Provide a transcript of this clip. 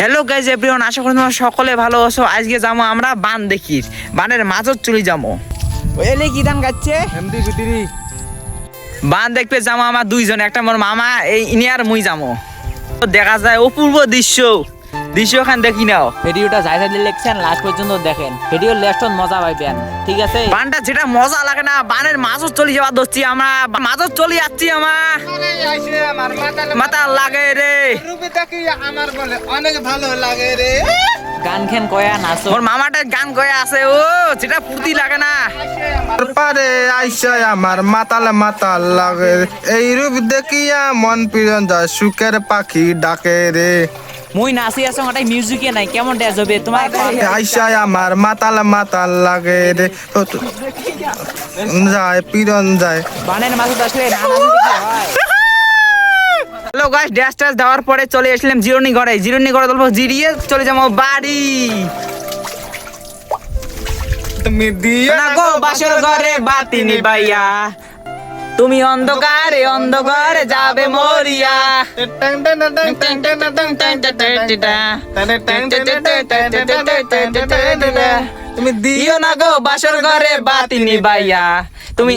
Hello guys everyone আশা করি তোমরা সকলে ভালো আছো। আজকে যাব আমরা বান দেখি। বানের মাঝত চলে যাব। এলে কি ধান গাচ্ছে বান দেখতে যাব আমার দুইজন একটা মোর মামা এই ইনি আর মুই যাব। তো দেখা যায় অপূর্ব দৃশ্য। দৃশ্য ওখান দেখি নাও। ভিডিওটা যাই যাই লিখছেন লাস্ট পর্যন্ত দেখেন। ভিডিও লাস্ট মজা পাইবেন ঠিক আছে? বানটা যেটা মজা লাগে না বানের মাঝত চলে যাওয়া ধরছি আমরা। মাঝত চলে যাচ্ছি আমার। মাথা লাগে রে। আমার বলে অনেক ভালো লাগে রে। গান খেন কয়া নাচো মোর মামাটার গান গয়ে আছে ও যেটা ফুর্তি লাগে না। পারে আইসা আমার মাতাল মাতাল লাগে এই রূপ দেখিয়া মন পিরন যায় সুখের পাখি ডাকে রে। মুই নাচি আছো ওটাই মিউজিকে নাই কেমন ড্যান্স হবে তোমার আইসা আমার মাতাল মাতাল লাগে রে। যায় পিরন যায়। বানের মাঝে আসলে না হয় হ্যালো গাইস ড্যাশ ট্যাশ দেওয়ার পরে চলে এসলাম জিরোনি ঘরে। জিরোনি ঘরে তুলবো জিরিয়ে চলে যাব বাড়ি। তুমি না গো বাসর ঘরে বাতি নিবাইয়া। তুমি অন্ধকারে অন্ধকারে যাবে মরিয়া। তুমি দিও না গো বাসর ঘরে বাতি নিবাইয়া। তুমি